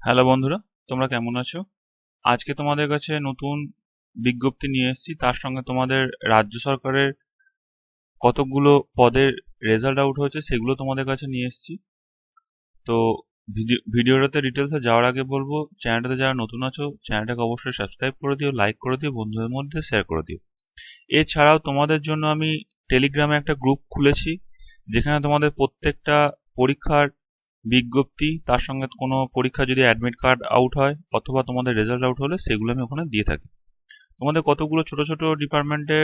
Hello বন্ধুরা, তোমরা কেমন আছো? আজকে তোমাদের কাছে নতুন বিজ্ঞপ্তি নিয়ে এসেছি। তার সঙ্গে তোমাদের রাজ্য সরকারের কতকগুলো পদের রেজাল্ট আউট হয়েছে সেগুলো তোমাদের কাছে নিয়ে এসেছি। তো ভিডিও ভিডিওটাতে ডিটেলসে যাওয়ার আগে বলব চ্যানেলটাতে যারা নতুন আছো চ্যানেলটাকে অবশ্যই সাবস্ক্রাইব করে দিও লাইক করে দিও, বন্ধুদের মধ্যে শেয়ার করে দিও। এছাড়াও তোমাদের জন্য আমি টেলিগ্রামে একটা গ্রুপ খুলেছি, যেখানে তোমাদের প্রত্যেকটা পরীক্ষার বিজ্ঞপ্তি, তার সঙ্গে কোনো পরীক্ষা যদি অ্যাডমিট কার্ড আউট হয় অথবা তোমাদের রেজাল্ট আউট হলে সেগুলো আমি ওখানে দিয়ে থাকি। তোমাদের কতগুলো ছোট ছোট ডিপার্টমেন্টে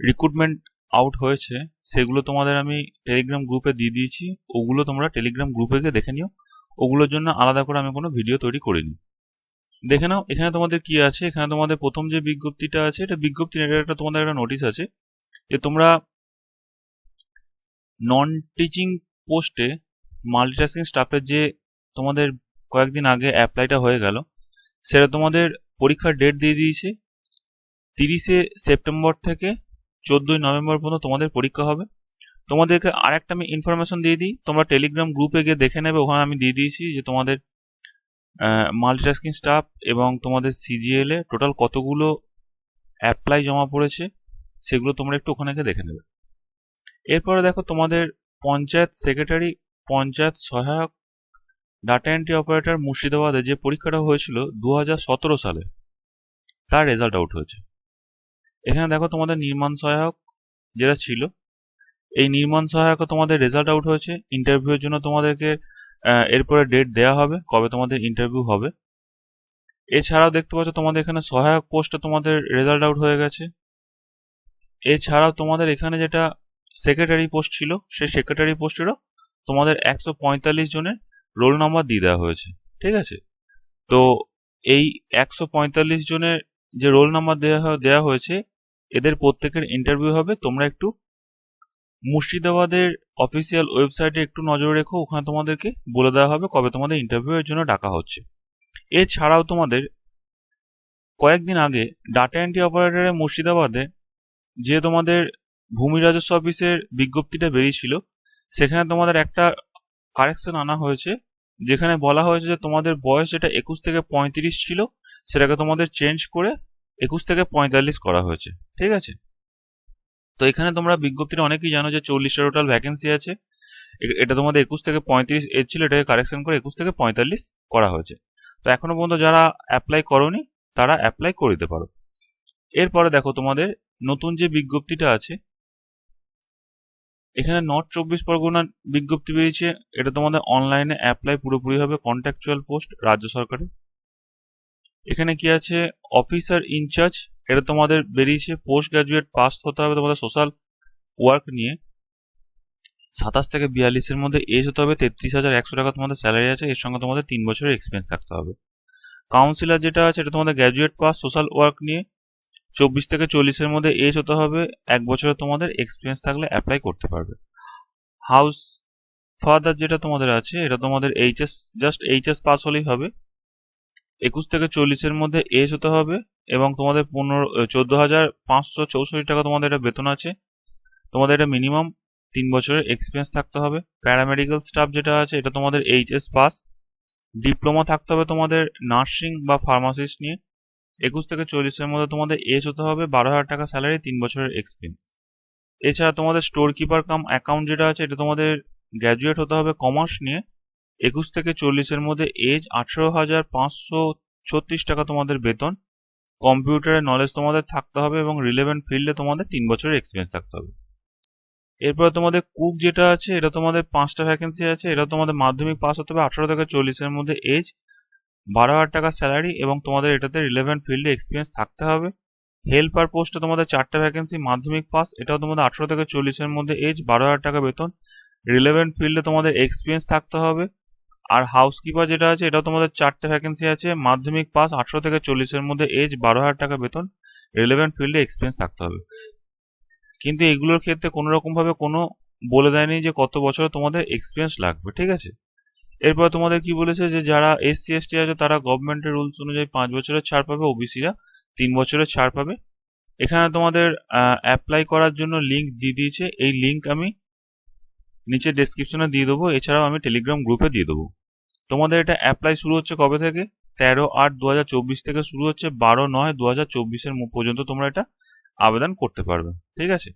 রিক্রুটমেন্ট আউট হয়েছে, সেগুলো তোমাদের আমি টেলিগ্রাম গ্রুপে দিয়ে দিয়েছি, ওগুলো তোমরা টেলিগ্রাম গ্রুপে গিয়ে দেখে নিও। ওগুলোর জন্য আলাদা করে আমি কোনো ভিডিও তৈরি করিনি। দেখে নাও, এখানে তোমাদের কি আছে? এখানে তোমাদের প্রথম যে বিজ্ঞপ্তিটা আছে, এটা বিজ্ঞপ্তি এটা একটা তোমাদের একটা নোটিশ আছে যে তোমরা নন টিচিং পোস্টে মাল্টিটাস্কিং স্টাফের যে তোমাদের কয়েকদিন আগে অ্যাপ্লাইটা হয়ে গেল, সেটা তোমাদের পরীক্ষার ডেট দিয়ে দিয়েছে। তিরিশে সেপ্টেম্বর থেকে চোদ্দোই নভেম্বর পর্যন্ত তোমাদের পরীক্ষা হবে। তোমাদেরকে আর একটা আমি ইনফরমেশন দিয়ে দিই, তোমরা টেলিগ্রাম গ্রুপে গিয়ে দেখে নেবে, ওখানে আমি দিয়ে দিয়েছি যে তোমাদের মাল্টিটাস্কিং স্টাফ এবং তোমাদের সিজিএল এ টোটাল কতগুলো অ্যাপ্লাই জমা পড়েছে, সেগুলো তোমরা একটু ওখানে গিয়ে দেখে নেবে। এরপরে দেখো তোমাদের পঞ্চায়েত সেক্রেটারি, পঞ্চায়েত সহায়ক ডাটা এন্ট্রি অপারেটর মুর্শিদাবাদে যে পরীক্ষাটা হয়েছিল দু হাজার সতেরো সালে, তার রেজাল্ট আউট হয়েছে। এখানে দেখো তোমাদের নির্মাণ সহায়ক যেটা ছিল, এই নির্মাণ সহায়ক তোমাদের রেজাল্ট আউট হয়েছে। ইন্টারভিউয়ের জন্য তোমাদেরকে এরপরে ডেট দেওয়া হবে, কবে তোমাদের ইন্টারভিউ হবে। এছাড়াও দেখতে পাচ্ছ তোমাদের এখানে সহায়ক পোস্টে তোমাদের রেজাল্ট আউট হয়ে গেছে। এছাড়াও তোমাদের এখানে যেটা সেক্রেটারি পোস্ট ছিল, সেই সেক্রেটারি পোস্টেরও তোমাদের একশো পঁয়তাল্লিশ জনের রোল নাম্বার দিয়ে দেওয়া হয়েছে, ঠিক আছে? তো এই একশো পঁয়তাল্লিশ জনের যে রোল নাম্বার দেওয়া দেওয়া হয়েছে, এদের প্রত্যেকের ইন্টারভিউ হবে। তোমরা একটু মুর্শিদাবাদের অফিসিয়াল ওয়েবসাইটে একটু নজর রেখো, ওখানে তোমাদেরকে বলে দেওয়া হবে কবে তোমাদের ইন্টারভিউ এর জন্য ডাকা হচ্ছে। এছাড়াও তোমাদের কয়েকদিন আগে ডাটা এন্ট্রি অপারেটরে মুর্শিদাবাদে যে তোমাদের ভূমি রাজস্ব অফিসের বিজ্ঞপ্তিটা বেরিয়েছিল। সেখানে তোমাদের একটা কারেকশন আনা হয়েছে, যেখানে বলা হয়েছে যে তোমাদের বয়স যেটা একুশ থেকে পঁয়ত্রিশ ছিল, সেটাকে তোমাদের চেঞ্জ করে একুশ থেকে পঁয়তাল্লিশ করা হয়েছে, ঠিক আছে? তো এখানে তোমরা বিজ্ঞপ্তিটা অনেকেই জানো যে চল্লিশটা টোটাল ভ্যাকেন্সি আছে এটা তোমাদের একুশ থেকে পঁয়ত্রিশ এজ ছিল, এটাকে কারেকশন করে একুশ থেকে পঁয়তাল্লিশ করা হয়েছে। তো এখনও পর্যন্ত যারা অ্যাপ্লাই করনি, তারা অ্যাপ্লাই করে দিতে পারো। এরপরে দেখো তোমাদের নতুন যে বিজ্ঞপ্তিটা আছে এখানে নর্থ চব্বিশ পরগনার বিজ্ঞপ্তি বেরিয়েছে, এটা তোমাদের অনলাইনে অ্যাপ্লাই পুরোপুরি হবে কন্ট্রাকচুয়াল পোস্ট রাজ্য সরকারের। এখানে কি আছে? অফিসার ইনচার্জ এটা তোমাদের বেরিয়েছে পোস্ট গ্রাজুয়েট পাস হতে হবে তোমাদের সোশ্যাল ওয়ার্ক নিয়ে। সাতাশ থেকে বিয়াল্লিশের মধ্যে এজ হতে হবে, তেত্রিশ হাজার একশো টাকা তোমাদের স্যালারি আছে, এর সঙ্গে তোমাদের তিন বছরের এক্সপিরিয়েন্স থাকতে হবে। কাউন্সিলর যেটা আছে, এটা তোমাদের গ্র্যাজুয়েট পাস সোশ্যাল ওয়ার্ক নিয়ে। চব্বিশ থেকে চল্লিশের মধ্যে এজ হতে হবে। এক বছরে তোমাদের এক্সপিরিয়েন্স থাকলে অ্যাপ্লাই করতে পারবে। হাউস ফাদার যেটা তোমাদের আছে, এটা তোমাদের এইচএস জাস্ট এইচএস পাস হলেই হবে। একুশ থেকে চল্লিশের মধ্যে এজ হতে হবে এবং তোমাদের পনেরো চোদ্দ হাজার পাঁচশো চৌষট্টি টাকা তোমাদের এটা বেতন আছে। তোমাদের এটা মিনিমাম তিন বছরের এক্সপিরিয়েন্স থাকতে হবে। প্যারামেডিক্যাল স্টাফ যেটা আছে, এটা তোমাদের এইচএস পাস ডিপ্লোমা থাকতে হবে তোমাদের নার্সিং বা ফার্মাসিস্ট নিয়ে। একুশ থেকে চল্লিশের মধ্যে তোমাদের এজ হতে হবে বারো হাজার টাকা স্যালারি তিন বছরের এক্সপিরিয়েন্স এছাড়া তোমাদের স্টোর কিপার কাম অ্যাকাউন্ট যেটা আছে, এটা তোমাদের গ্র্যাজুয়েট হতে হবে কমার্স নিয়ে। একুশ থেকে চল্লিশের মধ্যে এজ আঠেরো হাজার পাঁচশো ছত্রিশ টাকা তোমাদের বেতন। কম্পিউটারের নলেজ তোমাদের থাকতে হবে এবং রিলেভেন্ট ফিল্ডে তোমাদের তিন বছরের এক্সপিরিয়েন্স থাকতে হবে। এরপরে তোমাদের কুক যেটা আছে, এটা তোমাদের পাঁচটা ভ্যাকেন্সি আছে। এটা তোমাদের মাধ্যমিক পাস হতে হবে আঠারো থেকে চল্লিশের মধ্যে এজ বারো হাজার টাকা স্যালারি এবং তোমাদের এটাতে রিলেভেন্ট ফিল্ডে এক্সপিরিয়েন্স থাকতে হবে। হেল্পার পোস্টে তোমাদের চারটা ভ্যাকেন্সি মাধ্যমিক পাস এটাও তোমাদের আঠারো থেকে চল্লিশের মধ্যে এজ বারো হাজার টাকা বেতন। রিলেভেন্ট ফিল্ডে তোমাদের এক্সপিরিয়েন্স থাকতে হবে। আর হাউসকিপার যেটা আছে, এটাও তোমাদের চারটে ভ্যাকেন্সি আছে, মাধ্যমিক পাস আঠারো থেকে চল্লিশের মধ্যে এজ বারো হাজার টাকা বেতন। রিলেভেন্ট ফিল্ডে এক্সপিরিয়েন্স থাকতে হবে। কিন্তু এগুলোর ক্ষেত্রে কোনো রকমভাবে কোনো বলে দেয়নি যে কত বছর তোমাদের এক্সপিরিয়েন্স লাগবে, ঠিক আছে? এরপর তোমাদের কি বলেছে যে যারা এসসি এসটি আছে, তারা গভর্নমেন্টের রুলস অনুযায়ী পাঁচ বছরের ছাড় পাবে ওবিসিরা তিন বছরের ছাড় পাবে। এখানে তোমাদের অ্যাপ্লাই করার জন্য লিঙ্ক দিয়ে দিয়েছে। এই লিঙ্ক আমি নিচে ডেসক্রিপশনে দিয়ে দেবো। এছাড়াও আমি টেলিগ্রাম গ্রুপে দিয়ে দেবো। তোমাদের এটা অ্যাপ্লাই শুরু হচ্ছে কবে থেকে? তেরো আট দু থেকে শুরু হচ্ছে। বারো নয় দু হাজার পর্যন্ত তোমরা এটা আবেদন করতে পারবে। ঠিক আছে?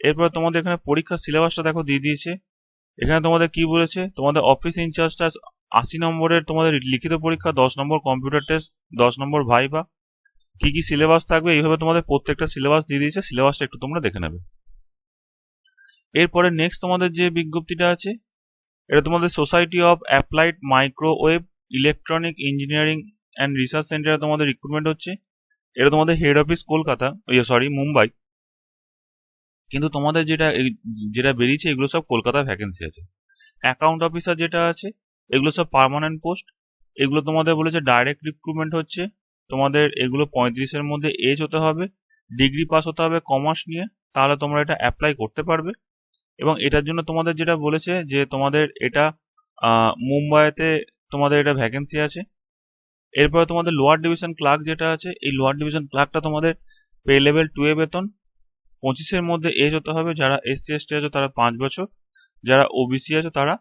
এরপর তোমাদের এখানে পরীক্ষার সিলেবাসটা দেখো, দিয়ে দিয়েছে। এখানে তোমাদের কি বলেছে? তোমাদের অফিস ইনচার্জটা আশি নম্বরের তোমাদের লিখিত পরীক্ষা, দশ নম্বর কম্পিউটার টেস্ট দশ নম্বর ভাইবা কি কি সিলেবাস থাকবে? এইভাবে তোমাদের প্রত্যেকটা সিলেবাস দিয়ে দিয়েছে। সিলেবাসটা একটু তোমরা দেখে নেবে। এরপরে নেক্সট তোমাদের যে বিজ্ঞপ্তিটা আছে, এটা তোমাদের society of applied microwave electronic engineering and research সেন্টারে তোমাদের রিক্রুটমেন্ট হচ্ছে। এটা তোমাদের হেড অফিস কলকাতা ইয়ে সরি মুম্বাই। কিন্তু তোমাদের যেটা যেটা বেরিয়েছে, এগুলো সব কলকাতায় ভ্যাকেন্সি আছে। অ্যাকাউন্ট অফিসার যেটা আছে, এগুলো সব পারমানেন্ট পোস্ট এগুলো তোমাদের বলেছে ডাইরেক্ট রিক্রুটমেন্ট হচ্ছে। তোমাদের এগুলো পঁয়ত্রিশের মধ্যে এজ হতে হবে ডিগ্রি পাস হতে হবে কমার্স নিয়ে। তাহলে তোমরা এটা অ্যাপ্লাই করতে পারবে। এবং এটার জন্য তোমাদের যেটা বলেছে যে তোমাদের এটা মুম্বাইতে তোমাদের এটা ভ্যাকেন্সি আছে। এরপরে তোমাদের লোয়ার ডিভিশন ক্লার্ক যেটা আছে, এই লোয়ার ডিভিশন ক্লার্কটা তোমাদের পে লেভেল টু এ বেতন। পঁচিশের মধ্যে এজ হতে হবে, যারা এসসি এসটি আছে তারা পাঁচ বছর। যারা ওবিসি আছে, তারা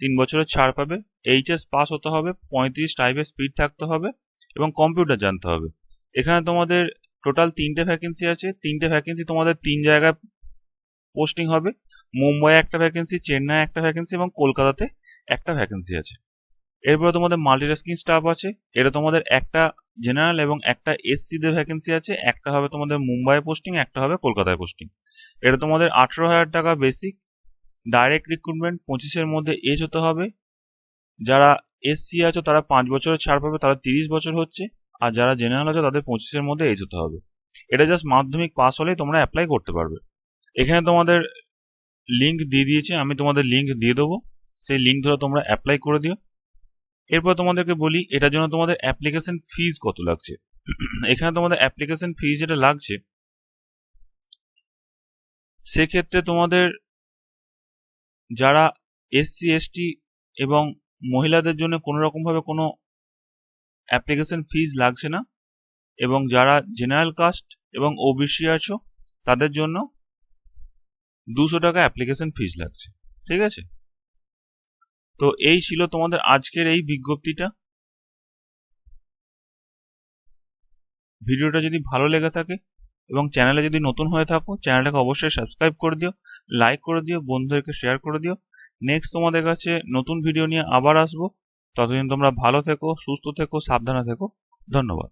তিন বছরের ছাড় পাবে। এইচএস পাস হতে হবে, পঁয়ত্রিশ টাইপের স্পিড থাকতে হবে এবং কম্পিউটার জানতে হবে। এখানে তোমাদের টোটাল তিনটে ভ্যাকেন্সি আছে। তিনটে ভ্যাকেন্সি তোমাদের তিন জায়গায় পোস্টিং হবে। মুম্বাই একটা ভ্যাকেন্সি চেন্নাই একটা ভ্যাকেন্সি এবং কলকাতাতে একটা ভ্যাকেন্সি আছে। এরপরে তোমাদের মাল্টিটাস্কিং স্টাফ আছে, এটা তোমাদের একটা জেনারেল এবং একটা এসসিদের ভ্যাকেন্সি আছে, একটা হবে তোমাদের মুম্বাই পোস্টিং একটা হবে কলকাতায় পোস্টিং এটা তোমাদের আঠেরো হাজার টাকা বেসিক ডাইরেক্ট রিক্রুটমেন্ট পঁচিশের মধ্যে এজ হতে হবে। যারা এসসি আছে তারা পাঁচ বছরের ছাড় পাবে, তারা তিরিশ বছর হচ্ছে, আর যারা জেনারেল আছে তাদের পঁচিশের মধ্যে এজ হতে হবে। এটা জাস্ট মাধ্যমিক পাস হলেই তোমরা অ্যাপ্লাই করতে পারবে। এখানে তোমাদের লিঙ্ক দিয়ে দিয়েছে, আমি তোমাদের লিঙ্ক দিয়ে দেবো। সেই লিঙ্ক ধরে তোমরা অ্যাপ্লাই করে দিও। এরপর তোমাদেরকে বলি, এটার জন্য তোমাদের অ্যাপ্লিকেশন ফিজ কত লাগছে। এখানে তোমাদের অ্যাপ্লিকেশন ফিজ যেটা লাগছে, সেক্ষেত্রে তোমাদের যারা এসসি এসটি এবং মহিলাদের জন্য কোনো রকমভাবে কোনো অ্যাপ্লিকেশন ফিজ লাগছে না, এবং যারা জেনারেল কাস্ট এবং ওবিসি আছো, তাদের জন্য দুশো টাকা অ্যাপ্লিকেশন ফিজ লাগছে। ঠিক আছে? তো এই ছিল তোমাদের আজকের এই বিজ্ঞপ্তিটা। ভিডিওটা যদি ভালো লেগে থাকে এবং চ্যানেলে যদি নতুন হয়ে থাকো, চ্যানেলটাকে অবশ্যই সাবস্ক্রাইব করে দিও, লাইক করে দিও, বন্ধুদেরকে শেয়ার করে দিও। নেক্সট তোমাদের কাছে নতুন ভিডিও নিয়ে আবার আসব। ততদিন তোমরা ভালো থেকো, সুস্থ থেকো, সাবধানে থেকো। ধন্যবাদ।